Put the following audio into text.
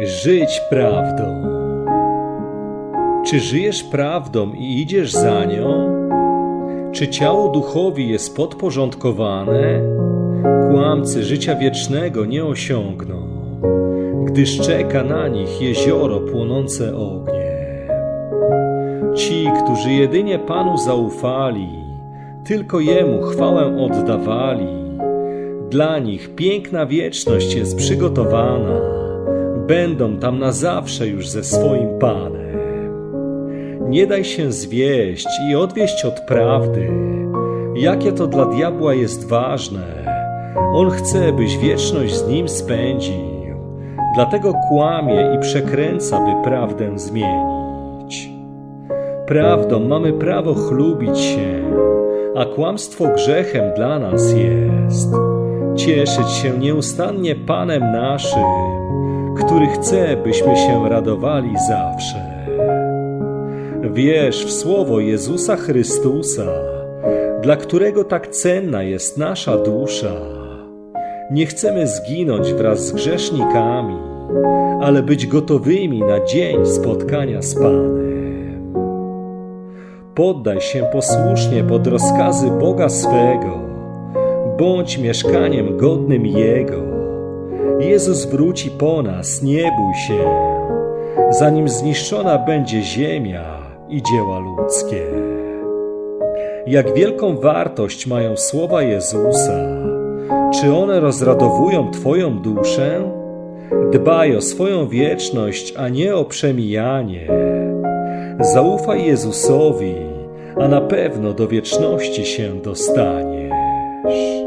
Żyć prawdą. Czy żyjesz prawdą i idziesz za nią? Czy ciało duchowi jest podporządkowane? Kłamcy życia wiecznego nie osiągną, gdyż czeka na nich jezioro płonące ogniem. Ci, którzy jedynie Panu zaufali, tylko Jemu chwałę oddawali, dla nich piękna wieczność jest przygotowana, będą tam na zawsze już ze swoim Panem. Nie daj się zwieść i odwieść od prawdy, jakie to dla diabła jest ważne. On chce, byś wieczność z nim spędził, dlatego kłamie i przekręca, by prawdę zmienić. Prawdą mamy prawo chlubić się, a kłamstwo grzechem dla nas jest. Cieszyć się nieustannie Panem naszym, który chce, byśmy się radowali zawsze. Wierz w słowo Jezusa Chrystusa, dla którego tak cenna jest nasza dusza. Nie chcemy zginąć wraz z grzesznikami, ale być gotowymi na dzień spotkania z Panem. Poddaj się posłusznie pod rozkazy Boga swego, bądź mieszkaniem godnym Jego. Jezus wróci po nas, nie bój się, zanim zniszczona będzie ziemia i dzieła ludzkie. Jak wielką wartość mają słowa Jezusa, czy one rozradowują Twoją duszę? Dbaj o swoją wieczność, a nie o przemijanie. Zaufaj Jezusowi, a na pewno do wieczności się dostaniesz.